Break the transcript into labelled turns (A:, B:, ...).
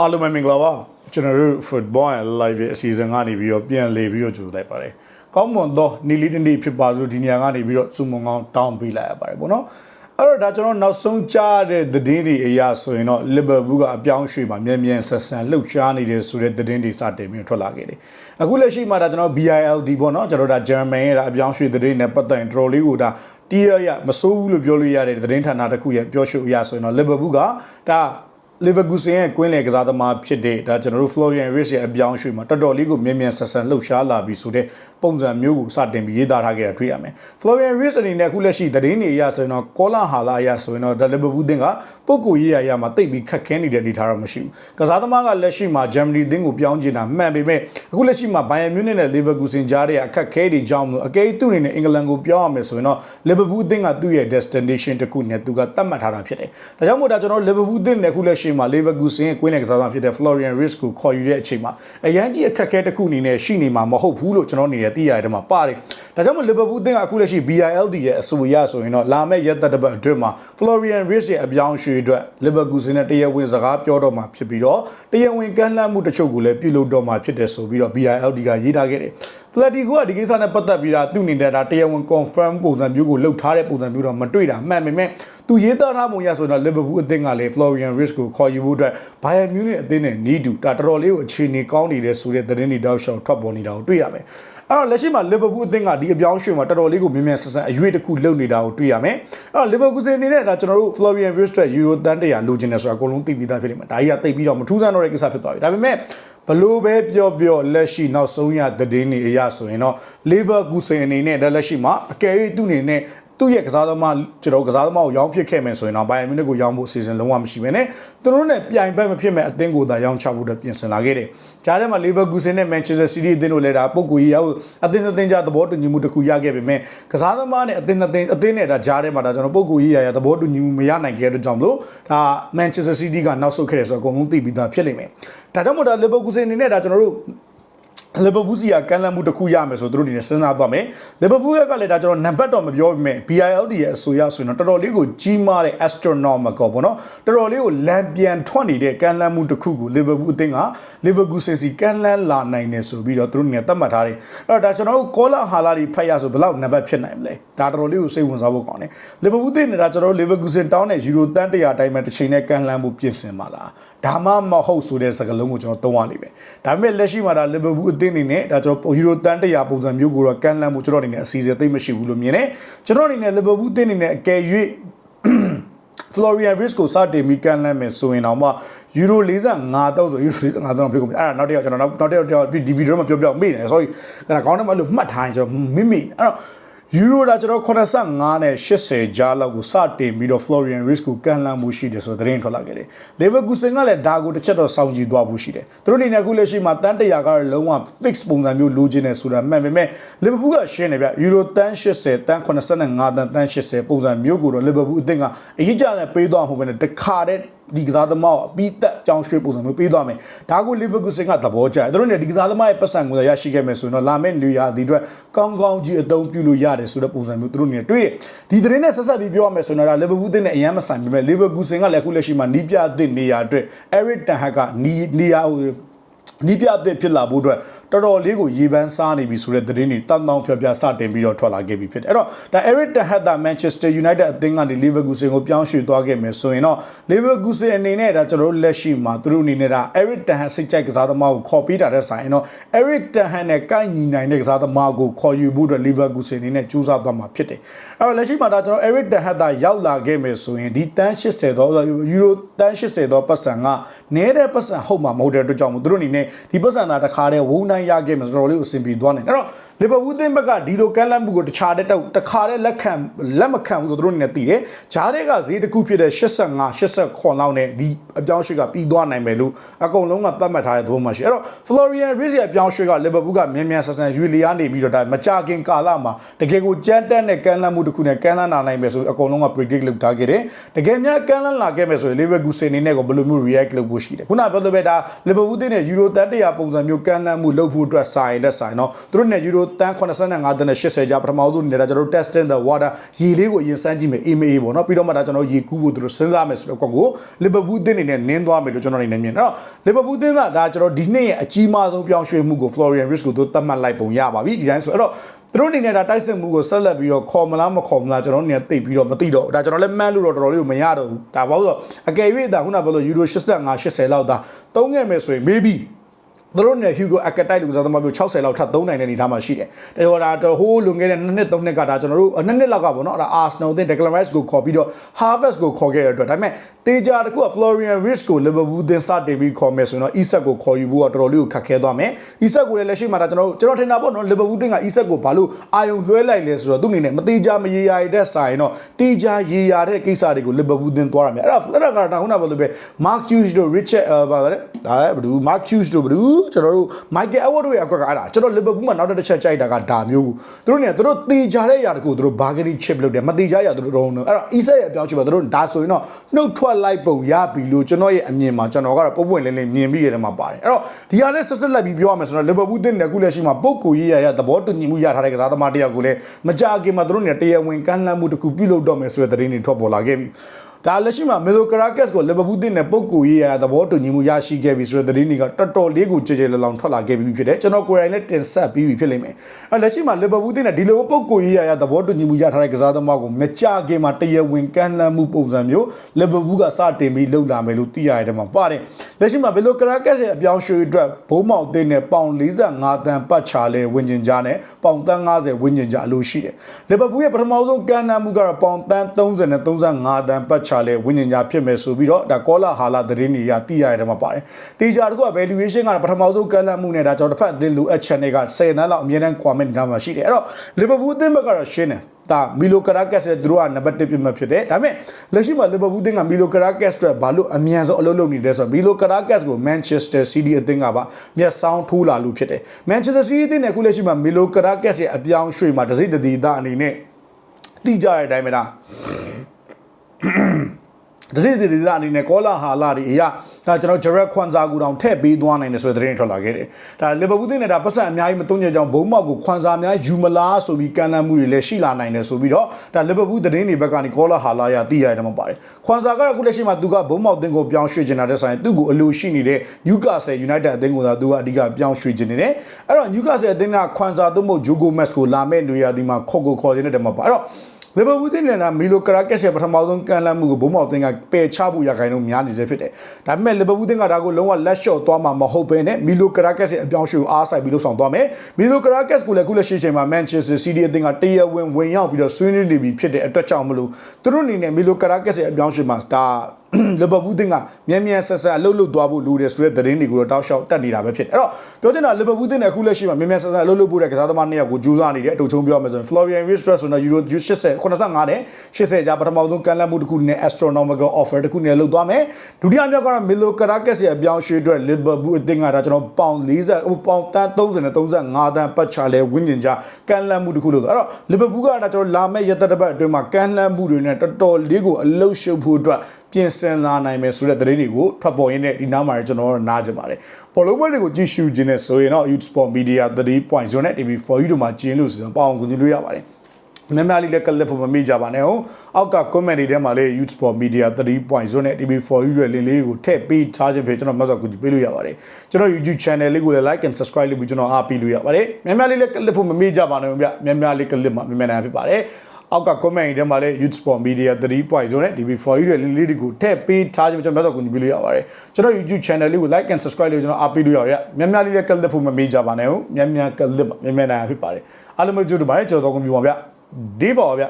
A: အားလုံးပဲမင်္ဂလာပါကျွန်တော်တို့ football and live ရဲ့အစီအစဉ်ကနေပြီးတော့ပြန်လေပြီးတော့ကြိုလိုက်ပါတယ်ကောင်းမွန်သောနီလီတနေ့ဖြစ်ပါစို့ဒီနေရာကနေပြီးတော့စုမုံကောင်းတောင်းပေးလိုက်ရပါတယ်ပေါ့နော်အဲ့တော့ဒါကျွန်တော်နောက်ဆုံးကြားတဲ့သတင်းတွေအရာဆိုရင်တော့လီဗာပူးကအပြောင်းရွှေ့မှာမြန်မြန်ဆက်ဆန်လှုပ်ရှားနေတဲ့ဆိုတဲ့သတင်းတွေစတင်ပြီးထွက်လာခဲ့တယ်အခုလက်ရှိမှာဒါကျွန်တော် BILD ပေါ့နော်ကျွန်တော်ဒါဂျာမန်ရဲ့ဒါအပြောင်းရွှေ့သတင်းနဲ့ပတ်သက်ရင်တော်တော်လေးကိုဒါတီးရရမစိုးဘူးလို့ပြောလို့ရတဲ့သတင်းဌာနတစ်ခုရဲ့ပြောဆိုအရာဆိုရင်တော့လီဗာပူးကဒါ လီဗာပူးဆင်ရဲ့ကွင်းလေကစားသမားဖြစ်တဲ့ဒါကျွန်တော်တို့ Florian Wirtz ရဲ့အပြောင်းအရွှေ့မှာတော်တော်လေးကိုမြင်မြန်ဆက်ဆန်လှုပ်ရှားလာပြီဆိုတဲ့ပုံစံမျိုးကိုစတင်ပြီးရေးသားထားခဲ့တာတွေ့ရမယ်။ Florian Wirtz အနေနဲ့အခုလက်ရှိသတင်းတွေအရဆိုရင်တော့ကောလာဟာလာအရဆိုရင်တော့ဒါလီဗာပူးတင်ကပုံကိုရေးရရမှာတိတ်ပြီးခက်ခဲနေတဲ့အနေထားတော့မရှိဘူး။ကစားသမားကလက်ရှိမှာ Germany တင်းကိုပြောင်းချင်တာမှန်ပေမဲ့အခုလက်ရှိမှာ Bayern Munich နဲ့ Leverkusen ကြားတဲ့အခက်ခဲတွေကြောင့်မလို့အကယ်သူ့အနေနဲ့အင်္ဂလန်ကိုပြောင်းရမယ်ဆိုရင်တော့ Liverpool အသင်းကသူ့ရဲ့ destination တစ်ခုနဲ့သူကသတ်မှတ်ထားတာဖြစ်တယ်။ဒါကြောင့်မို့ဒါကျွန်တော် Liverpool အသင်းနဲ့အခုလက်ရှိမှာ Leverkusen ရဲ့ကွင်းလယ်ကစားသမားဖြစ်တဲ့ Florian Wirtz ကိုခေါ်ယူတဲ့အချိန်မှာအရန်ကြီးအခက်ခဲတစ်ခုအနေနဲ့ရှိနေမှာမဟုတ်ဘူးလို့ကျွန်တော်အနေနဲ့သိရတယ်မှာပါတယ်။ဒါကြောင့်မို့ Liverpool အသင်းကအခုလက်ရှိ BILD ရဲ့အဆိုအရဆိုရင်တော့လာမယ့်ရက်သက်တစ်ပတ်အတွင်းမှာ Florian Wirtz ရဲ့အပြောင်းအရွှေ့အတွက် Liverpool နဲ့တရားဝင်စကားပြောတော့မှာဖြစ်ပြီးတော့တရားဝင်ကမ်းလှမ်းမှုတချို့ကိုလည်းပြုလုပ်တော့မှာဖြစ်တယ်ဆိုပြီးတော့ BILD ကရေးထားခဲ့တယ်။ပလက်တီကိုကဒီကိစ္စနဲ့ပတ်သက်ပြီးတာသူ့အနေနဲ့ဒါတရားဝင် confirm ပုံစံမျိုးကိုလှုပ်ထားတဲ့ပုံစံမျိုးတော့မတွေ့တာမှန်ပေမဲ့ သူရေးသားထားပုံရဆိုတော့ Liverpool အသင်းကလည်း Florian Wirtz ကိုခေါ်ယူဖို့အတွက် Bayern Munich အသင်းနဲ့နီးတူဒါတော်တော်လေးကိုအခြေအနေကောင်းနေတဲ့ဆိုတဲ့သတင်းတွေတောက်လျှောက်ထွက်ပေါ်နေတာကိုတွေ့ရမယ်။အဲ့တော့လက်ရှိမှာ Liverpool အသင်းကဒီအပြောင်းရွှေ့မှာတော်တော်လေးကိုမြင်မြန်ဆန်ဆန်အရွေးတစ်ခုလုပ်နေတာကိုတွေ့ရမယ်။အဲ့တော့ Liverpool အနေနဲ့ဒါကျွန်တော်တို့ Florian Wirtz အတွက် Euro တန်းတရာလိုချင်တယ်ဆိုတာအကုန်လုံးသိပြီးသားဖြစ်နေမှာ။ဒါကြီးကသိပြီးတော့မထူးဆန်းတော့တဲ့ကိစ္စဖြစ်သွားပြီ။ဒါပေမဲ့ဘလို့ပဲပြောပြောလက်ရှိနောက်ဆုံးရသတင်းတွေအရဆိုရင်တော့ Leverkusen အနေနဲ့ဒါလက်ရှိမှာအကယ်၍သူ့အနေနဲ့ သူ့ရဲ့ကစားသမားကျွန်တော်ကစားသမားကိုရောင်းဖြစ်ခဲ့မယ်ဆိုရင်တော့ Bayern Munich ကိုရောင်းဖို့အစီအစဉ်လုံးဝမရှိဘဲနဲ့သူတို့နဲ့ပြိုင်ဘက်မဖြစ်မဲ့အသင်းကိုသာရောင်းချဖို့အတွက်ပြင်ဆင်လာခဲ့တယ်။ကြားထဲမှာ Leverkusen နဲ့ Manchester City အသင်းတို့လည်းဒါပုံကူကြီးရောက်အသင်းအသင်းကြားသဘောတူညီမှုတစ်ခုရခဲ့ပေမဲ့ကစားသမားနဲ့အသင်းအသင်းအသင်းနဲ့ဒါကြားထဲမှာဒါကျွန်တော်ပုံကူကြီးရရသဘောတူညီမှုမရနိုင်ခဲ့တဲ့ကြောင့်မလို့ဒါ Manchester City ကနောက်ဆုတ်ခဲ့တယ်ဆိုတော့အကုန်လုံးသိပြီးသားဖြစ်လိမ့်မယ်။ဒါကြောင့်မို့ဒါ Leverkusen အနေနဲ့ဒါကျွန်တော်တို့ လီဗာပူးစီကကမ်းလှမ်းမှုတစ်ခုရမယ်ဆိုသူတို့ဒီနေ့စဉ်းစားသွားမယ်လီဗာပူးကလည်းဒါကျွန်တော်နံပါတ်တော့မပြောပြမယ် BILD ရဲ့အဆိုရဆိုရင်တော့တော်တော်လေးကိုကြီးမားတဲ့ astronomical ပေါ့နော်တော်တော်လေးကိုလမ်းပြန်ထွက်နေတဲ့ကမ်းလှမ်းမှုတစ်ခုကိုလီဗာပူးအသင်းကလီဗာပူးစင်စီကမ်းလှမ်းလာနိုင်တယ်ဆိုပြီးတော့သူတို့နေသတ်မှတ်ထားတယ်အဲ့တော့ဒါကျွန်တော်တို့ကောလာဟာလာတွေဖတ်ရဆိုဘယ်လောက်နံပါတ်ဖြစ်နိုင်မလဲဒါတော်တော်လေးကိုစိတ်ဝင်စားဖို့ကောင်းတယ်လီဗာပူးအသင်းနေတာကျွန်တော်တို့လီဗာပူးစင်တောင်းတဲ့ယူရိုတန်း100အတိုင်းမှာတစ်ချိန်နဲ့ကမ်းလှမ်းမှုပြင်ဆင်ပါလားဒါမှမဟုတ်ဆိုတဲ့စကားလုံးကိုကျွန်တော်သုံးရလိမ့်မယ်ဒါပေမဲ့လက်ရှိမှာဒါလီဗာပူးအသင်းအနေနဲ့ဒါကျွန်တော်ယူရိုတန်း100ပုံစံမျိုးကိုတော့ကမ်းလှမ်းမှုကျွန်တော်အနေနဲ့အစီအစဉ်သိမ့်မရှိဘူးလို့မြင်တယ်ကျွန်တော်အနေနဲ့လီဗာပူးအသင်းအနေနဲ့အကယ်၍ Florian Wirtz ကိုစတင်ပြီးကန်လန့်မယ်ဆိုရင်တော့မှယူရို45တော့ဆိုယူရို45တော့ဖြစ်ကုန်ပြီအဲ့ဒါနောက်တစ်ယောက်ကျွန်တော်နောက်နောက်တစ်ယောက်ဒီဗီဒီယိုမှာပြောပြမေ့တယ် sorry အဲ့ဒါခေါင်းထဲမှာလို့မှတ်ထားရင်ကျွန်တော်မိမိအဲ့တော့ ယူရိုဒါကျွန်တော်85နဲ့80ကြားလောက်ကိုစတင်ပြီးတော့ Florian Wirtz ကိုကန်လန့်မှုရှိတယ်ဆိုတဲ့သတင်းထွက်လာခဲ့တယ်။ Leverkusen ကလည်းဒါကိုတစ်ချက်တော့စောင့်ကြည့်သွားဖို့ရှိတယ်။သူတို့အနေနဲ့အခုလက်ရှိမှာတန်းတရာကတော့လုံးဝ fix ပုံစံမျိုးလိုချင်တယ်ဆိုတာမှန်ပေမဲ့ Liverpool ကရှင်းနေဗျယူရိုတန်း80တန်း85တန်းတန်း80ပုံစံမျိုးကိုတော့ Liverpool အသင်းကအရေးကြတဲ့ပေးသွားမှာပဲတခါတည်း ဒီကစားသမားကိုအပြီးသက်ကြောင်းရွှေ့ပုံစံမျိုးပေးသွားမယ်ဒါကို Leverkusen ကသဘောကျတယ်သူတို့เนี่ยဒီကစားသမားရဲ့ပတ်စံကိုရရှိခဲ့မယ်ဆိုရင်တော့လာမယ့်နေရာဒီအတွက်ကောင်းကောင်းကြီးအသုံးပြုလို့ရတယ်ဆိုတဲ့ပုံစံမျိုးသူတို့เนี่ยတွေ့တယ်ဒီသတင်းနဲ့ဆက်ဆက်ပြီးပြောရမယ်ဆိုရင်တော့ Liverpool တင်းနဲ့အရန်မဆိုင်ပေမဲ့ Leverkusen ကလည်းအခုလက်ရှိမှာနီးပြအသစ်နေရာအတွက် Eric Ten Hag ကနီးနေရာကို နီးပြအသစ်ဖြစ်လာဖို့အတွက်တော်တော်လေးကိုရေပန်းစားနေပြီဆိုတဲ့သတင်းတွေတန်တောင်းဖြောပြစတင်ပြီးတော့ထွက်လာခဲ့ပြီဖြစ်တယ်အဲ့တော့ဒါ Eric Ten Hag က Manchester United အသင်းကနေ Leverkusen ကိုပြောင်းရွှေ့သွားခဲ့မယ်ဆိုရင်တော့ Leverkusen အနေနဲ့ဒါကျွန်တော်တို့လက်ရှိမှာသူတို့အနေနဲ့ဒါ Eric Ten Hag စိတ်ကြိုက်ကစားသမားကိုခေါ်ပေးတာတဲ့ဆိုင်ရင်တော့ Eric Ten Hag နဲ့ကိုက်ညီနိုင်တဲ့ကစားသမားကိုခေါ်ယူဖို့အတွက် Leverkusen အနေနဲ့ကြိုးစားသွားမှာဖြစ်တယ်အဲ့တော့လက်ရှိမှာဒါကျွန်တော် Eric Ten Hag ရောက်လာခဲ့မယ်ဆိုရင်ဒီတန်း80တော့ယူရိုတန်း80တော့ပတ်စံကနဲတဲ့ပတ်စံဟုတ်မှာမဟုတ်တဲ့အတွက်ကြောင့်မို့သူတို့အနေနဲ့ဒီပတ်စံသာတစ်ခါတည်းဝုန်းတိုင်းရခဲ့မယ်ဆိုတော့လေးကိုအဆင်ပြေသွားနိုင်အဲ့တော့လီဗာပူးသင်းဘက်ကဒီလိုကမ်းလှမ်းမှုကိုတခြားတဲ့တခါတည်းလက်ခံလက်မခံဘူးဆိုတော့သူတို့အနေနဲ့သိတယ်ဂျားတဲ့ကဈေးတစ်ခုဖြစ်တဲ့85 89လောက်နဲ့ဒီအပြောင်းရွှေ့ကပြီးသွားနိုင်မယ်လို့အကုန်လုံးကသတ်မှတ်ထားတဲ့သဘောမှရှိအဲ့တော့ Florian Wirtz ရဲ့အပြောင်းရွှေ့ကလီဗာပူးကမြန်မြန်ဆန်ဆန်ရွေလီကနေပြီးတော့ဒါမကြခင်ကာလမှာတကယ်ကိုကြမ်းတမ်းတဲ့ကမ်းလှမ်းမှုတစ်ခုနဲ့ကမ်းလှမ်းလာနိုင်မယ်ဆိုအကုန်လုံးက predict လုပ်ထားခဲ့တယ်တကယ်များကမ်းလှမ်းလာခဲ့မယ်ဆိုရင် Leverkusen အနေနဲ့ကဘယ်လိုမျိုး react လုပ်ဖို့ရှိတယ်ခုနပြောလို့ပဲဒါလီဗာပူးတင်းနဲ့ယူရိုတန်တရာပုံစံမျိုးကမ်းလှမ်းမှုလုပ်ဖို့အတွက်စာရင်လက်ဆိုင်တော့သူတို့နဲ့ယူရိုတို့တန်း85တန်းနဲ့80ကြာပထမဆုံးနေတာကျွန်တော်တို့ testing the water ရေလေးကိုအရင်စမ်းကြည့်မယ်အေးမေးပေါ့နော်ပြီးတော့မှဒါကျွန်တော်ရေကူးဖို့သူတို့စဉ်းစားမယ်ဆိုတော့ကွက်ကိုလီဗာပူးတင်းနေနဲ့နင်းသွားမယ်လို့ကျွန်တော်အနေနဲ့မြင်တယ်နော်လီဗာပူးတင်းကဒါကျွန်တော်ဒီနှစ်ရဲ့အကြီးမားဆုံးပြောင်းရွှေ့မှုကို Florian Wirtz ကိုသူသတ်မှတ်လိုက်ပုံရပါပြီဒီတိုင်းဆိုအဲ့တော့သူတို့အနေနဲ့ဒါတိုက်စစ်မှုကိုဆက်လက်ပြီးတော့ခေါ်မလားမခေါ်မလားကျွန်တော်အနေနဲ့သိပြီးတော့မသိတော့ဘူးဒါကျွန်တော်လည်းမှန်းလို့တော့တော်တော်လေးကိုမရတော့ဘူးဒါဘာလို့ဆိုအကယ်၍ဒါခုနကပြောလို့ယူရို85 80လောက်သာသုံးခဲ့မယ်ဆိုရင် maybe သူတို့နဲ့ Hugo Archetype လို့ကစားသမားမျိုး60လောက်ထပ်သုံးနိုင်တဲ့အနေအထားမှာရှိတယ်။ဒါကြောင့်ဒါဟိုးလွန်ခဲ့တဲ့2နှစ်3နှစ်ကဒါကျွန်တော်တို့2နှစ်လောက်ကပေါ့နော်။ဒါ Arsenal တဲ့ Declan Rice ကိုခေါ်ပြီးတော့ Harvest ကိုခေါ်ခဲ့ရတဲ့အတွက်ဒါပေမဲ့တေချာတကူက Florian Wirtz ကို Liverpool တင်စတင်ပြီးခေါ်မယ်ဆိုရင်တော့ Isak ကိုခေါ်ယူဖို့ကတော်တော်လေးကိုခက်ခဲသွားမယ်။ Isak ကိုလည်းလက်ရှိမှာဒါကျွန်တော်တို့ကျွန်တော်ထင်တာပေါ့နော် Liverpool တင်က Isak ကိုဘာလို့အာယုံလွှဲလိုက်လဲဆိုတော့သူ့အနေနဲ့မတေချာမရေရာရတဲ့ဆိုင်တော့တေချာရေရာတဲ့ကိစ္စတွေကို Liverpool တင်သွားရမယ်။အဲ့ဒါအဲ့ဒါကတော့ခုနကပြောလို့ပဲ Mark Hughes တို့ Richard ဘာလဲဒါလည်းဘယ်သူ Mark Hughes တို့ဘယ်သူကျွန်တော်တို့ Michael Edward တို့ရဲ့အကွက်ကအဲ့ဒါကျွန်တော် Liverpool မှာနောက်တစ်ချက်ကြိုက်တာကဒါမျိုးသူတို့เนี่ยသူတို့တေချာတဲ့ຢာတကူသူတို့ bargaining chip လုပ်တယ်မတေချာຢာသူတို့တော့အဲ့တော့ Isak ရဲ့အပြောင်းချစ်ပါသူတို့ဒါဆိုရင်တော့နှုတ်ထွက်လိုက်ပုံရပြီလို့ကျွန်တော်ရဲ့အမြင်မှာကျွန်တော်ကတော့ပုံပွင့်လင်းလင်းမြင်ပြီးရတယ်မှာပါတယ်အဲ့တော့ဒီဟာနဲ့ဆက်ဆက်လိုက်ပြီးပြောရမယ်ဆိုတော့ Liverpool တင်တဲ့အခုလက်ရှိမှာပုတ်ကိုရေးရရသဘောတူညီမှုရထားတဲ့ကစားသမားတယောက်ကိုလည်းမကြခင်မှာသူတို့เนี่ยတရားဝင်ကမ်းလှမ်းမှုတစ်ခုပြုလုပ်တော့မယ်ဆိုတဲ့သတင်းတွေထွက်ပေါ်လာခဲ့ပြီ ဒါလက်ရှိမှာမီလိုကရာကက်စ်ကိုလီဗာပူးတင်တဲ့ပုံကူရေးရသဘောတူညီမှုရရှိခဲ့ပြီဆိုတဲ့သတင်းတွေကတော်တော်လေးကိုကြည်ကြည်လောင်လောင်ထွက်လာခဲ့ပြီဖြစ်တယ်ကျွန်တော်ကိုယ်တိုင်လည်းတင်ဆက်ပြီးပြီဖြစ်လိမ့်မယ်အဲလက်ရှိမှာလီဗာပူးတင်တဲ့ဒီလိုပုံကူရေးရသဘောတူညီမှုရထားတဲ့ကစားသမားကိုမကြခင်မှာတရားဝင်ကမ်းလှမ်းမှုပုံစံမျိုးလီဗာပူးကစတင်ပြီးလှုပ်လာမယ်လို့သိရတယ်မှာပါတယ်လက်ရှိမှာဘယ်လိုကရာကက်စ်ရဲ့အပြောင်းရွှေ့အတွက်ဘုံမောက်တင်တဲ့ပေါင်45တန်ပတ်ချလဲဝင်းကျင်ကြားနဲ့ပေါင်တန်း90ဝင်းကျင်ကြားအလိုရှိတယ်လီဗာပူးရဲ့ပထမဆုံးကမ်းလှမ်းမှုကတော့ပေါင်တန်း30နဲ့35တန်ပတ်ချလဲဝင်းကျင်ကြားဖြစ်မယ်ဆိုပြီးတော့ဒါကောလာဟာလာသတင်းတွေရသိရတဲ့မှာပါတယ်တေချာတကူက valuation ကတော့ပထမဆုံးကမ်းလှမ်းမှုနဲ့ဒါကျွန်တော်တစ်ဖက်အသင်းလိုအပ်ချက်တွေက10တန်းလောက်အမြဲတမ်း comment ထားမှာရှိတယ်အဲ့တော့လီဗာပူးအသင်းဘက်ကတော့ရှင်းတယ်ဒါမီလိုကရာကက်စ်ရဲ့သူတို့ကနံပါတ်1ပြမှဖြစ်တယ်ဒါပေမဲ့လက်ရှိမှာလီဗာပူးတင်းကမီလိုကရာကက်စ်အတွက်ဘာလို့အမြန်ဆုံးအလုပ်လုပ်နေလဲဆိုတော့မီလိုကရာကက်စ်ကိုမန်ချက်စတာစီးတီးအသင်းကပါမျက်စောင်းထိုးလာလို့ဖြစ်တယ်မန်ချက်စတာစီးတီးအသင်းနဲ့အခုလက်ရှိမှာမီလိုကရာကက်စ်ရဲ့အပြောင်းရွှေ့မှာတစိမ့်တတိသားအနေနဲ့တိကြတဲ့အတိုင်းပဲလား တစိစီဒီလာအနေနဲ့ကောလာဟာလာဒီအရာဒါကျွန်တော်ဂျရက်ခွန်ဇာကူတောင်ထည့်ပေးသွားနိုင်တယ်ဆိုတဲ့သတင်းထွက်လာခဲ့တယ်။ဒါလီဗာပူးတင်းနဲ့ဒါပတ်စံအများကြီးမတုံ့ညကြောင်ဘုံမောက်ကိုခွန်ဇာများယူမလားဆိုပြီးကန်လန့်မှုတွေလည်းရှိလာနိုင်တယ်ဆိုပြီးတော့ဒါလီဗာပူးသတင်းတွေဘက်ကနေကောလာဟာလာရသိရတယ်မှာပါတယ်။ခွန်ဇာကအခုလက်ရှိမှာသူကဘုံမောက်တင်းကိုပြောင်းရွှေ့နေတာတဲ့ဆိုင်သူ့ကိုအလိုရှိနေတဲ့နျူကာဆယ်ယူနိုက်တက်အသင်းကိုသာသူကအဓိကပြောင်းရွှေ့ခြင်းနေတယ်။အဲ့တော့နျူကာဆယ်အသင်းကခွန်ဇာသို့မဟုတ်ဂျိုဂိုမက်စ်ကိုလာမဲ့နေရာဒီမှာခေါ်ကိုခေါ်နေတဲ့တမှာပါ။အဲ့တော့ လီဗာပူးတင်းနဲ့မီလိုကရာကက်ရဲ့ပထမဆုံးကန်လန့်မှုကိုဘုံမောက်သင်းကပယ်ချဖို့ရခိုင်တော့များနေစေဖြစ်တယ်။ဒါပေမဲ့လီဗာပူးတင်းကဒါကိုလုံးဝလက်လျှော့သွားမှာမဟုတ်ဘဲနဲ့မီလိုကရာကက်ရဲ့အပြောင်းအရွှေ့ကိုအားဆိုင်ပြီးလှုပ်ဆောင်သွားမယ်။မီလိုကရာကက်ကိုလည်းခုလက်ရှိချိန်မှာမန်ချက်စတာစီးတီးအသင်းကတရားဝင်ဝင်ရောက်ပြီးတော့ဆွေးနွေးနေပြီဖြစ်တဲ့အတွက်ကြောင့်မလို့သူတို့အနေနဲ့မီလိုကရာကက်ရဲ့အပြောင်းအရွှေ့မှာဒါလီဗာပူးတင်းကမြန်မြန်ဆက်ဆက်အလုပ်လုပ်သွားဖို့လိုတယ်ဆိုတဲ့သတင်းတွေကိုတော့တောက်လျှောက်တက်နေတာပဲဖြစ်တယ်။အဲ့တော့ပြောချင်တာလီဗာပူးတင်းနဲ့အခုလက်ရှိမှာမြန်မြန်ဆက်ဆက်အလုပ်လုပ်ဖို့တဲ့ကစားသမားနှစ်ယောက်ကိုကြိုးစားနေတယ်အတူချုံပြောမယ်ဆိုရင် Florian Wirtz ဆိုတော့ Euro 80 85နဲ့80ကြာပထမဆုံးကန်လန့်မှုတစ်ခုနဲ့ astronomical offer တစ်ခုနဲ့လုပ်သွားမယ်ဒုတိယမြောက်ကတော့ Milo Caracas ရဲ့အပြောင်းရွှေ့အတွက် Liverpool အသင်းကဒါကျွန်တော်ပေါင်40ဟိုပေါင်တန်း30နဲ့35တန်းပတ်ချလဲဝင်းကျင်ကြကန်လန့်မှုတစ်ခုလို့ဆိုအဲ့တော့ Liverpool ကဒါကျွန်တော်လာမဲ့ရက်သက်တစ်ပတ်အတွင်းမှာကန်လန့်မှုတွေနဲ့တော်တော်လေးကိုအလုရှုပ်ဖို့အတွက်ပြင်ဆင်လာနိုင်မယ်ဆိုတဲ့သတင်းတွေကိုထွက်ပေါ်ရင်းနဲ့ဒီနားမှာကျွန်တော်နားကြပါတယ်ဘောလုံးပွဲတွေကိုကြည့်ရှုခြင်းနဲ့ဆိုရင်တော့ Youth Sport Media 3.0နဲ့ TV4U တို့မှာကျင်းလို့ဆိုတော့ပေါအောင်ကူညီလို့ရပါတယ်များများလေးလည်းကလစ်ဖို့မမေ့ကြပါနဲ့ဟုတ်အောက်က comment တွေထဲမှာလည်း Youth Sport Media 3.0နဲ့ TV4U ရဲ့ link လေးကိုထည့်ပေးထားခြင်းဖြစ်ကျွန်တော်မှတ်စောကူညီပေးလို့ရပါတယ်ကျွန်တော် YouTube channel လေးကိုလည်း like and subscribe လုပ်ပြီးကျွန်တော်အားပေးလို့ရပါတယ်များများလေးလည်းကလစ်ဖို့မမေ့ကြပါနဲ့ဗျများများလေးကလစ်မှာမြန်မြန်နိုင်ဖြစ်ပါတယ် အောက်က comment တွေမှာလည်း Youth Sport Media 3.0နဲ့ DB4U ရဲ့ link လေးတွေကိုထည့်ပေးထားခြင်းကျွန်တော်မှတ်စောကူညီပေးလို့ရပါတယ်ကျွန်တော် YouTube channel လေးကို like and subscribe လုပ်ကျွန်တော်အားပေးလို့ရရများများလေးလည်းကလစ်ဖို့မမေ့ကြပါနဲ့ဟုတ်များများကလစ်မှာမြန်မြန်နိုင်ဖြစ်ပါတယ်အားလုံးပဲကြိုးတူပါတယ်ကြော်တော်ကုန်ပြီပါဗျဒီပါဗျ